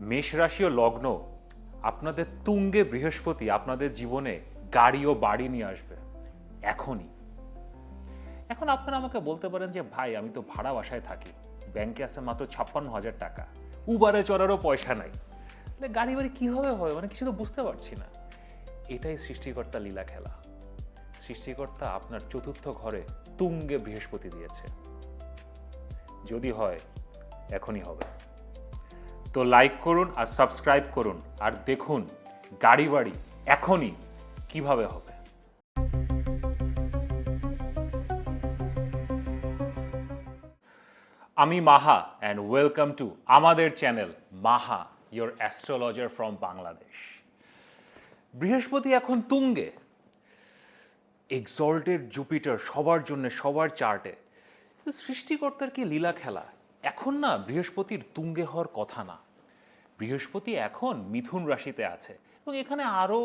মেষ রাশি ও লগ্ন, আপনাদের তুঙ্গে বৃহস্পতি আপনাদের জীবনে গাড়ি ও বাড়ি নিয়ে আসবে, এখনই। এখন আপনারা আমাকে বলতে পারেন যে, ভাই, আমি তো ভাড়া বাসায় থাকি, ব্যাংকে আছে মাত্র ছাপ্পান্ন হাজার টাকা, উবারে চড়ারও পয়সা নাই। তাহলে গাড়ি বাড়ি কীভাবে হয়? মানে কিছু তো বুঝতে পারছি না। এটাই সৃষ্টিকর্তা লীলা খেলা। সৃষ্টিকর্তা আপনার চতুর্থ ঘরে তুঙ্গে বৃহস্পতি দিয়েছে। যদি হয়, এখনই হবে। তো লাইক করুন আর সাবস্ক্রাইব করুন। আর দেখুন, গাড়ি বাড়ি এখনই কীভাবে হবে। আমি মাহা অ্যান্ড ওয়েলকাম টু আমাদের channel Maha your astrologer from Bangladesh বৃহস্পতি এখন তুঙ্গে। এক্সল্টেড জুপিটার সবার জন্য, সবার চার্টে সৃষ্টিকর্তার কি লীলা খেলা? এখন না বৃহস্পতির তুঙ্গে হওয়ার কথা না। বৃহস্পতি এখন মিথুন রাশিতে আছে এবং এখানে আরও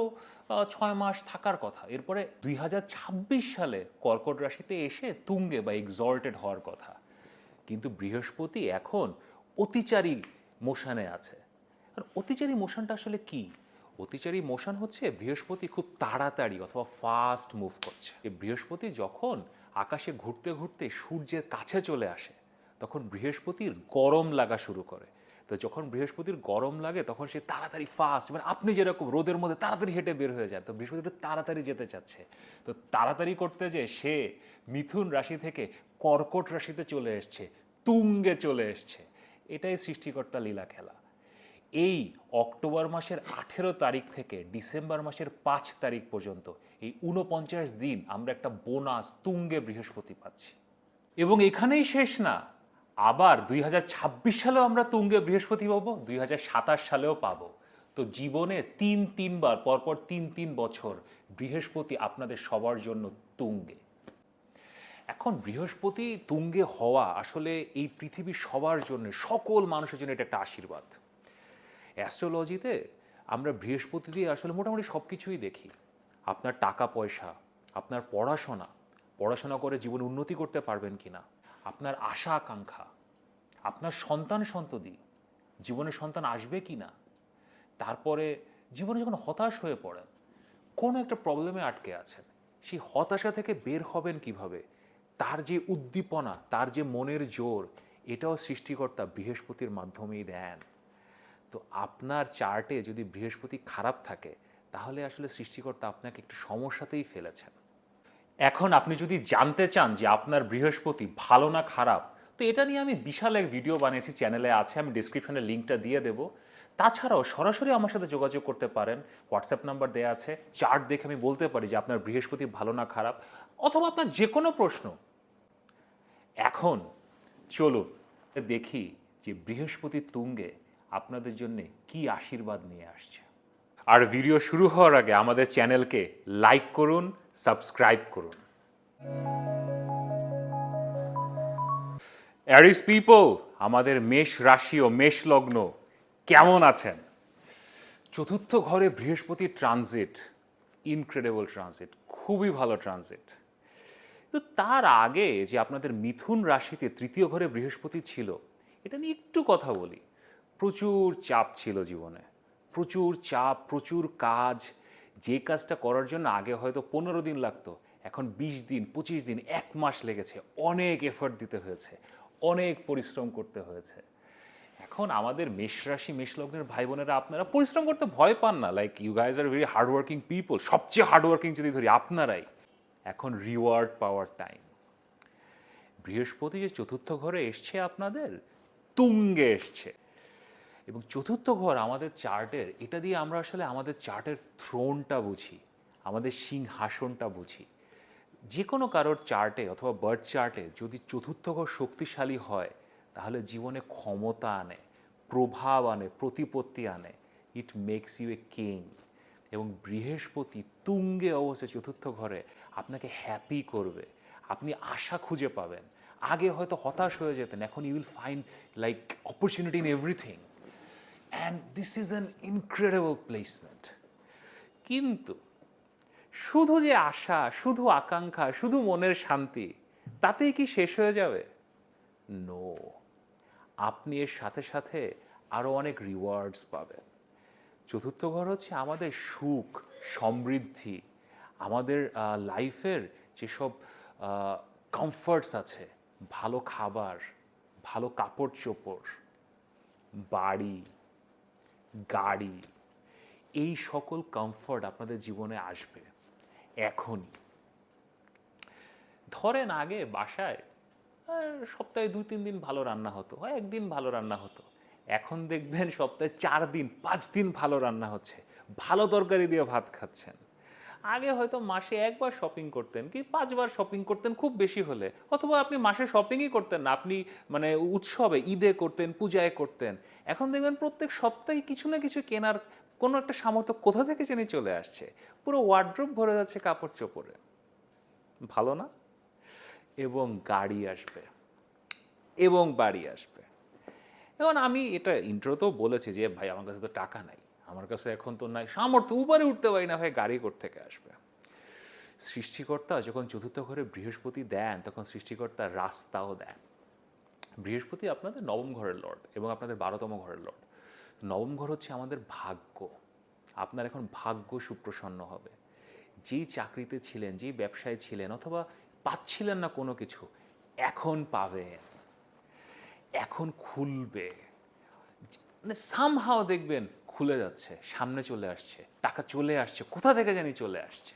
ছয় মাস থাকার কথা। এরপরে দুই হাজার ছাব্বিশ সালে কর্কট রাশিতে এসে তুঙ্গে বা এক্সল্টেড হওয়ার কথা। কিন্তু বৃহস্পতি এখন অতিচারী মোশানে আছে। আর অতিচারী মোশনটা আসলে কি? অতিচারী মোশন হচ্ছে বৃহস্পতি খুব তাড়াতাড়ি অথবা ফাস্ট মুভ করছে। এই বৃহস্পতি যখন আকাশে ঘুরতে ঘুরতে সূর্যের কাছে চলে আসে, তখন বৃহস্পতির গরম লাগা শুরু করে। তো যখন বৃহস্পতির গরম লাগে, তখন সে তাড়াতাড়ি ফাস্ট মানে আপনি যেরকম রোদের মধ্যে তাড়াতাড়ি হেঁটে বের হয়ে যায় তো বৃহস্পতি তাড়াতাড়ি যেতে চাচ্ছে। তো তাড়াতাড়ি করতে যে সে মিথুন রাশি থেকে কর্কট রাশিতে চলে এসছে, তুঙ্গে চলে এসছে। এটাই সৃষ্টিকর্তা লীলা খেলা। এই অক্টোবর মাসের আঠেরো তারিখ থেকে ডিসেম্বর মাসের পাঁচ তারিখ পর্যন্ত, এই উনপঞ্চাশ দিন আমরা একটা বোনাস, তুঙ্গে বৃহস্পতি পাচ্ছি। এবং এখানেই শেষ না। আবার দুই হাজার ছাব্বিশ সালেও আমরা তুঙ্গে বৃহস্পতি পাবো, দুই হাজার সাতাশ সালেও পাবো। তো জীবনে তিন, তিনবার, পরপর তিন তিন বছর বৃহস্পতি আপনাদের সবার জন্য তুঙ্গে। এখন বৃহস্পতি তুঙ্গে হওয়া আসলে এই পৃথিবীর সবার জন্য, সকল মানুষের জন্য এটা একটা আশীর্বাদ। অ্যাস্ট্রোলজিতে আমরা বৃহস্পতি দিয়ে আসলে মোটামুটি সব কিছুই দেখি। আপনার টাকা পয়সা, আপনার পড়াশোনা পড়াশোনা করে জীবন উন্নতি করতে পারবেন কিনা আপনার আশা, আকাঙ্ক্ষা, আপনার সন্তান সন্ততি, জীবনে সন্তান আসবে কি না, তারপরে জীবনে যখন হতাশ হয়ে পড়েন, কোনো একটা প্রবলেমে আটকে আছেন, সেই হতাশা থেকে বের হবেন কীভাবে? তার যে উদ্দীপনা, তার যে মনের জোর, এটাও সৃষ্টিকর্তা বৃহস্পতির মাধ্যমেই দেন। তো আপনার চার্টে যদি বৃহস্পতি খারাপ থাকে, তাহলে আসলে সৃষ্টিকর্তা আপনাকে একটু সমস্যাতেই ফেলেছেন। এখন আপনি যদি জানতে চান যে আপনার বৃহস্পতি ভালো না খারাপ, তো এটা নিয়ে আমি বিশাল এক ভিডিও বানিয়েছি, চ্যানেলে আছে, আমি ডিসক্রিপশনে লিঙ্কটা দিয়ে দেব। তাছাড়াও সরাসরি আমার সাথে যোগাযোগ করতে পারেন হোয়াটসঅ্যাপ নাম্বার দেওয়া আছে চার্ট দেখে আমি বলতে পারি যে আপনার বৃহস্পতি ভালো না খারাপ, অথবা আপনার যে কোনো প্রশ্ন। এখন চলুন, দেখি যে বৃহস্পতি তুঙ্গে আপনাদের জন্য কি আশীর্বাদ নিয়ে আসছে। আর ভিডিও শুরু হওয়ার আগে আমাদের চ্যানেলকে লাইক করুন সাবস্ক্রাইব করুন। অ্যারিস পিপল আমাদের মেষ রাশি ও মেষ লগ্ন, কেমন আছেন? চতুর্থ ঘরে বৃহস্পতি ট্রানজিট ইনক্রেডিবল ট্রানজিট খুবই ভালো ট্রানজিট তো তার আগে যে আপনাদের মিথুন রাশিতে তৃতীয় ঘরে বৃহস্পতি ছিল, এটা নিয়ে একটু কথা বলি। প্রচুর চাপ ছিল জীবনে। প্রচুর চাপ, প্রচুর কাজ যে কাজটা করার জন্য আগে হয়তো পনেরো দিন লাগতো, এখন বিশ দিন, পঁচিশ দিন, এক মাস লেগেছে। অনেক এফর্ট দিতে হয়েছে, অনেক পরিশ্রম করতে হয়েছে। এখন আমাদের মেষ রাশি, মেষ লগ্নের ভাই বোনেরা, আপনারা পরিশ্রম করতে ভয় পান না। Like you guys are very hardworking people সবচেয়ে হার্ডওয়ার্কিং যদি ধরি, আপনারাই। এখন রিওয়ার্ড পাওয়ার টাইম বৃহস্পতি যে চতুর্থ ঘরে এসছে আপনাদের, তুঙ্গে এসছে। এবং চতুর্থ ঘর আমাদের চার্টের, এটা দিয়ে আমরা আসলে আমাদের চার্টের থ্রোনটা বুঝি, আমাদের সিংহাসনটা বুঝি। যে কোনো কারোর চার্টে অথবা বার্থ চার্টে যদি চতুর্থ ঘর শক্তিশালী হয়, তাহলে জীবনে ক্ষমতা আনে, প্রভাব আনে, প্রতিপত্তি আনে। It makes you a king এবং বৃহস্পতি তুঙ্গে অবশ্যই চতুর্থ ঘরে আপনাকে হ্যাপি করবে। আপনি আশা খুঁজে পাবেন। আগে হয়তো হতাশ হয়ে যেতেন, এখন you will find like opportunity in everything and this is an incredible placement কিন্তু শুধু যে আশা, শুধু আকাঙ্ক্ষা, শুধু মনের শান্তি, তাতেই কি শেষ হয়ে যাবে? নো আপনি এর সাথে সাথে আরও অনেক রিওয়ার্ডস পাবেন। চতুর্থ ঘর হচ্ছে আমাদের সুখ, সমৃদ্ধি, আমাদের লাইফের যেসব কমফর্টস আছে, ভালো খাবার, ভালো কাপড় চোপড় বাড়ি গাড়ি, এই সকল কমফর্ট আপনাদের জীবনে আসবে এখনই। ধরেন আগে বাসায় সপ্তাহে দুই, তিন দিন ভালো রান্না হতো একদিন ভালো রান্না হতো। এখন দেখবেন সপ্তাহে চার দিন, পাঁচ দিন ভালো রান্না হচ্ছে। ভালো তরকারি দিয়ে ভাত খাচ্ছেন। আগে হয়তো মাসে একবার শপিং করতেন কি পাঁচবার শপিং করতেন খুব বেশি হলে। অথবা আপনি মাসে শপিংই করতেন না, আপনি মানে উৎসবে ঈদে করতেন, পূজায় করতেন। এখন দেখবেন প্রত্যেক সপ্তাহে কিছু না কিছু কেনার কোনো একটা সামর্থ্য কোথা থেকে জানি চলে আসছে। পুরো ওয়ার্ড্রোপ ভরে যাচ্ছে কাপড় চোপড়ে। ভালো না? এবং গাড়ি আসবে। এবং বাড়ি আসবে। এখন আমি এটা ইন্ট্রোতেও বলেছি যে, ভাই, আমার কাছে তো টাকা নাই। আমার কাছে এখন তো নাই। সামর্থ্য উপরে উঠতে পারি না ভাই, গাড়ি থেকে আসবে? সৃষ্টিকর্তা যখন চতুর্থ ঘরে বৃহস্পতি দেন, তখন সৃষ্টিকর্তা রাস্তাও দেন। বৃহস্পতি আপনাদের নবম ঘরের লর্ড এবং আপনাদের বারোতম ঘরের লর্ড নবম ঘর হচ্ছে আমাদের ভাগ্য। আপনার এখন ভাগ্য সুপ্রসন্ন হবে। যেই চাকরিতে ছিলেন, যেই ব্যবসায় ছিলেন, অথবা পাচ্ছিলেন না কোনো কিছু, এখন পাবেন। এখন খুলবে। মানে সামহাও দেখবেন খুলে যাচ্ছে, সামনে চলে আসছে, টাকা চলে আসছে, কোথা থেকে জানি চলে আসছে?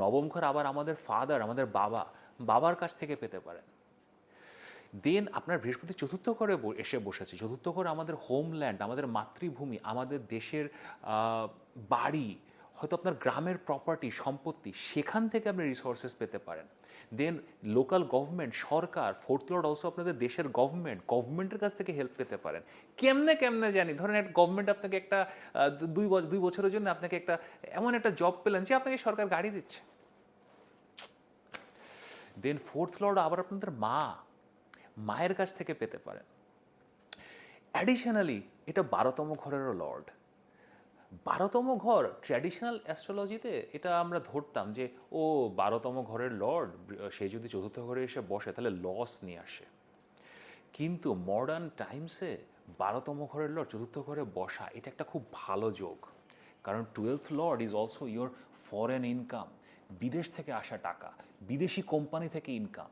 নবম ঘর আবার আমাদের ফাদার আমাদের বাবা, বাবার কাছ থেকে পেতে পারেন। দেন আপনার বৃহস্পতি চতুর্থ ঘরে এসে বসেছে। চতুর্থ ঘর আমাদের হোমল্যান্ড আমাদের মাতৃভূমি, আমাদের দেশের বাড়ি, হয়তো আপনার গ্রামের প্রপার্টি সম্পত্তি, সেখান থেকে আপনি রিসোর্সেস পেতে পারেন। দেন লোকাল গভর্নমেন্ট সরকার ফোর্থ লর্ড অলসো আপনাদের দেশের গভর্নমেন্ট গভর্নমেন্টের কাছ থেকে হেল্প পেতে পারেন। কেমনে কেমনে জানি, ধরেন একটা গভর্নমেন্ট আপনাকে একটা দুই দুই বছরের জন্য আপনাকে একটা, এমন একটা জব পেলেন যে আপনাকে সরকার গাড়ি দিচ্ছে। দেন ফোর্থ লর্ড আবার আপনাদের মা, মায়ের কাছ থেকে পেতে পারেন। অ্যাডিশনালি এটা বারোতম ঘরেরও লর্ড বারোতম ঘর ট্র্যাডিশনাল অ্যাস্ট্রোলজিতে এটা আমরা ধরতাম যে, ও বারোতম ঘরের লর্ড সে যদি চতুর্থ ঘরে এসে বসে, তাহলে লস নিয়ে আসে। কিন্তু মডার্ন টাইমসে বারোতম ঘরের লর্ড চতুর্থ ঘরে বসা, এটা একটা খুব ভালো যোগ। কারণ twelfth lord is also your foreign income বিদেশ থেকে আসা টাকা, বিদেশি কোম্পানি থেকে ইনকাম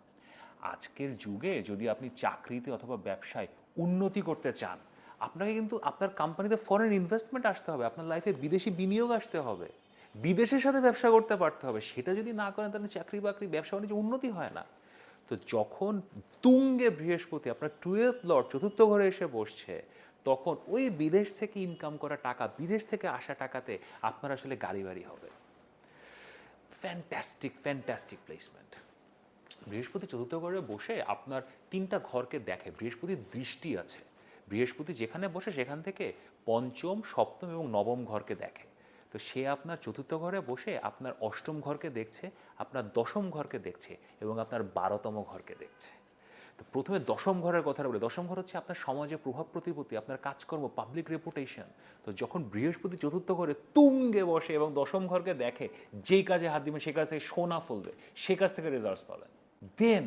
আজকের যুগে যদি আপনি চাকরিতে অথবা ব্যবসায় উন্নতি করতে চান আপনাকে কিন্তু আপনার কোম্পানিতে ফরেন ইনভেস্টমেন্ট আসতে হবে, আপনার লাইফে বিদেশি বিনিয়োগ আসতে হবে, বিদেশের সাথে ব্যবসা করতে পারতে হবে, সেটা যদি না করেন তাহলে চাকরি বাকরি ব্যবসা বাণিজ্য উন্নতি হয় না। তো যখন তুঙ্গে বৃহস্পতি, আপনার টুয়েলথ লর্ড চতুর্থ ঘরে এসে বসছে, তখন ওই বিদেশ থেকে ইনকাম করা টাকা, বিদেশ থেকে আসা টাকাতে আপনার আসলে গাড়ি বাড়ি হবে। ফ্যান্টাস্টিক ফ্যান্টাস্টিক প্লেসমেন্ট বৃহস্পতি চতুর্থ ঘরে বসে আপনার তিনটা ঘরকে দেখে, বৃহস্পতির দৃষ্টি আছে। বৃহস্পতি যেখানে বসে সেখান থেকে পঞ্চম, সপ্তম এবং নবম ঘরকে দেখে। তো সে আপনার চতুর্থ ঘরে বসে আপনার অষ্টম ঘরকে দেখছে, আপনার দশম ঘরকে দেখছে এবং আপনার বারোতম ঘরকে দেখছে। তো প্রথমে দশম ঘরের কথাটা বলি। দশম ঘর হচ্ছে আপনার সমাজে প্রভাব প্রতিপত্তি, আপনার কাজকর্ম পাবলিক রেপুটেশন তো যখন বৃহস্পতি চতুর্থ ঘরে তুঙ্গে বসে এবং দশম ঘরকে দেখে, যেই কাজে হাত দিবেন সে কাজ থেকে সোনা ফলবে, সে কাজ থেকে রেজাল্টস পাবেন। দেন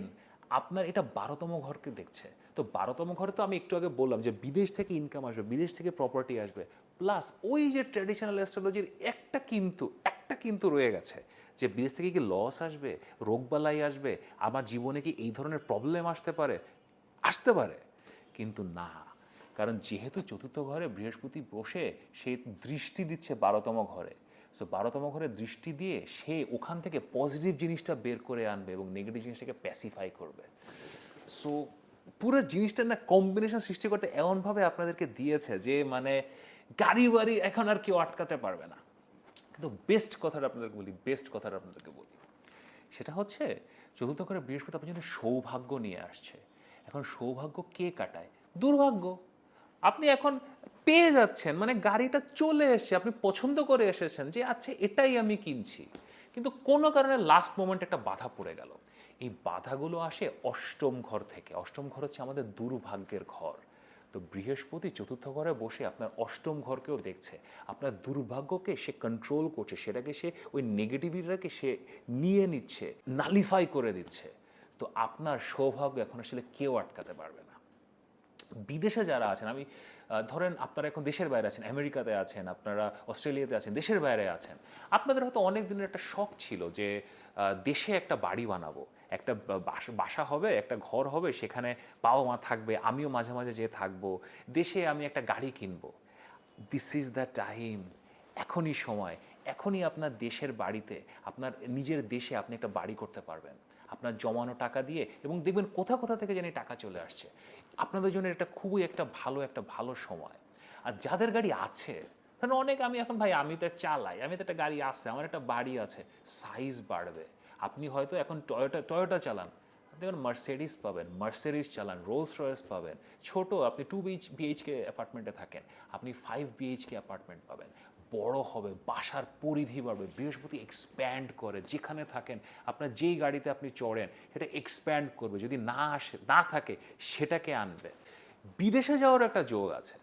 আপনার এটা বারোতম ঘরকে দেখছে। তো বারোতম ঘরে তো আমি একটু আগে বললাম যে বিদেশ থেকে ইনকাম আসবে, বিদেশ থেকে প্রপার্টি আসবে প্লাস ওই যে ট্র্যাডিশনাল অ্যাস্ট্রোলজির একটা কিন্তু একটা কিন্তু রয়ে গেছে যে বিদেশ থেকে কি লস আসবে, রোগবালাই আসবে, আমার জীবনে কি এই ধরনের প্রবলেম আসতে পারে? আসতে পারে, কিন্তু না। কারণ যেহেতু চতুর্থ ঘরে বৃহস্পতি বসে, সে দৃষ্টি দিচ্ছে বারোতম ঘরে। সো বারোতম ঘরে দৃষ্টি দিয়ে সে ওখান থেকে পজিটিভ জিনিসটা বের করে আনবে এবং নেগেটিভ জিনিসটাকে প্যাসিফাই করবে। সো পুরো জিনিসটার না কম্বিনেশন সৃষ্টি করতে এমনভাবে আপনাদেরকে দিয়েছে যে মানে গাড়ি বাড়ি এখন আর কেউ আটকাতে পারবে না। কিন্তু বেস্ট কথাটা আপনাদেরকে বলি বেস্ট কথাটা আপনাদেরকে বলি। সেটা হচ্ছে, চতুর্থ করে বৃহস্পতি আপনার জন্য সৌভাগ্য নিয়ে আসছে। এখন সৌভাগ্য কে কাটায়? দুর্ভাগ্য। আপনি এখন পেয়ে যাচ্ছেন মানে গাড়িটা চলে এসেছে, আপনি পছন্দ করে এসেছেন যে আচ্ছা এটাই আমি কিনছি। কিন্তু কোনো কারণে লাস্ট মোমেন্ট একটা বাধা পড়ে গেল। এই বাধাগুলো আসে অষ্টম ঘর থেকে। অষ্টম ঘর হচ্ছে আমাদের দুর্ভাগ্যের ঘর। তো বৃহস্পতি চতুর্থ ঘরে বসে আপনার অষ্টম ঘরকেও দেখছে। আপনার দুর্ভাগ্যকে সে কন্ট্রোল করছে, সেটাকে সে ওই নেগেটিভিটাকে সে নিয়ে নিচ্ছে নালিফাই করে দিচ্ছে। তো আপনার সৌভাগ্য এখন আসলে কেউ আটকাতে পারবে না। বিদেশে যারা আছেন, আমি ধরেন আপনারা এখন দেশের বাইরে আছেন, আমেরিকাতে আছেন, আপনারা অস্ট্রেলিয়াতে আছেন, দেশের বাইরে আছেন। আপনাদের হয়তো অনেক দিনের একটা শখ ছিল যে দেশে একটা বাড়ি বানাবো। একটা বাস- হবে, একটা ঘর হবে, সেখানে বাবা মা থাকবে, আমিও মাঝে মাঝে যেয়ে থাকব, দেশে আমি একটা গাড়ি কিনবো। দিস ইজ দ্য টাইম এখনই সময়। এখনই আপনার দেশের বাড়িতে, আপনার নিজের দেশে আপনি একটা বাড়ি করতে পারবেন। আপনার জমানো টাকা দিয়ে এবং দেখবেন কোথা কোথা থেকে জানি টাকা চলে আসছে। আপনাদের জন্য এটা খুবই একটা ভালো একটা ভালো সময়। আর যাদের গাড়ি আছে কারণ অনেক আমি এখন, ভাই, আমি তো চালাই, আমি তো একটা গাড়ি আছে, আমার একটা বাড়ি আছে। সাইজ বাড়বে। আপনি হয়তো এখন টয়োটা টয়োটা চালান। আপনি এখন মার্সেডিস পাবেন মার্সেডিস চালান রোলস রয়েস পাবেন। ছোট, আপনি টু বিএইচ বিএইচকে অ্যাপার্টমেন্টে থাকেন, আপনি ফাইভ বিএইচকে অ্যাপার্টমেন্ট পাবেন। বড় হবে, বাসার পরিধি বাড়বে, বৃহস্পতি এক্সপ্যান্ড করে, যেখানে থাকেন, আপনার যেই গাড়িতে আপনি চড়েন, সেটা এক্সপ্যান্ড করবে। যদি না আসে, না থাকে, সেটাকে আনবে। বিদেশে যাওয়ার একটা যোগ আছে।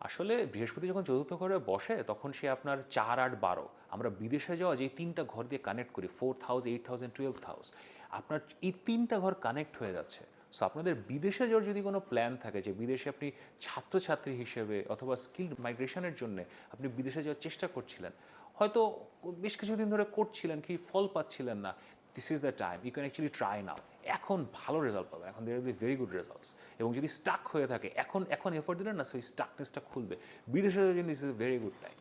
আসলে বৃহস্পতি যখন চতুর্থ ঘরে বসে, তখন সে আপনার চার আট বারো। আমরা বিদেশে যাওয়া যে এই তিনটা ঘর দিয়ে কানেক্ট করি four thousand eight thousand twelve thousand আপনার এই তিনটা ঘর কানেক্ট হয়ে যাচ্ছে। সো আপনাদের বিদেশে যাওয়ার যদি কোনো প্ল্যান থাকে যে বিদেশে আপনি ছাত্রছাত্রী হিসেবে অথবা স্কিল মাইগ্রেশনের জন্য আপনি বিদেশে যাওয়ার চেষ্টা করছিলেন, হয়তো বেশ কিছুদিন ধরে করছিলেন কি ফল পাচ্ছিলেন না this is the time you can actually try now এখন ভালো রেজাল্ট পাবেন, এখন there be very good results এবং যদি স্টাক হয়ে থাকে, এখন এখন এফোর্ট দিলেন না, সেই স্টাকনেসটা খুলবে। বিদেশে যাওয়ার জন্য ইজ ভেরি গুড টাইম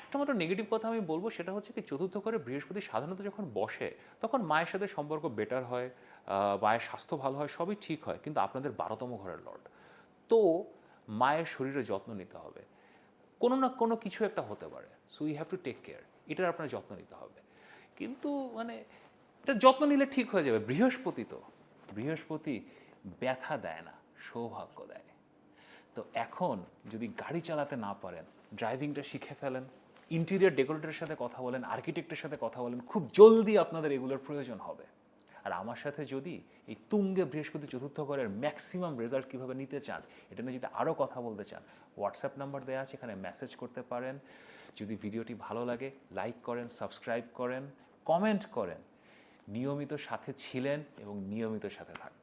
একটা মাত্র নেগেটিভ কথা আমি বলব, সেটা হচ্ছে কি চতুর্থ ঘরে বৃহস্পতি সাধারণত যখন বসে, তখন মায়ের সাথে সম্পর্ক বেটার হয় মায়ের স্বাস্থ্য ভালো হয়, সবই ঠিক হয়, কিন্তু আপনাদের বারোতম ঘরের লর্ড। তো মায়ের শরীরে যত্ন নিতে হবে। কোনো না কোনো কিছু একটা হতে পারে so you have to take care এটার আপনার যত্ন নিতে হবে। কিন্তু মানে এটা যত্ন নিলে ঠিক হয়ে যাবে। বৃহস্পতি তো, বৃহস্পতি ব্যথা দেয় না, সৌভাগ্য দেয়। তো এখন যদি গাড়ি চালাতে না পারেন ড্রাইভিংটা শিখে ফেলেন ইন্টেরিয়ার ডেকোরেটরের সাথে কথা বলেন আর্কিটেক্টের সাথে কথা বলেন, খুব জলদি আপনাদের এগুলোর প্রয়োজন হবে। আর আমার সাথে যদি এই তুঙ্গে বৃহস্পতি চতুর্থ ঘরের ম্যাক্সিমাম রেজাল্ট কীভাবে নিতে চান, এটা নিয়ে যদি আরও কথা বলতে চান হোয়াটসঅ্যাপ নাম্বার দেওয়া আছে, এখানে মেসেজ করতে পারেন। যদি ভিডিওটি ভালো লাগে লাইক করেন সাবস্ক্রাইব করেন কমেন্ট করেন। নিয়মিত সাথে ছিলেন এবং নিয়মিত সাথে থাকবেন।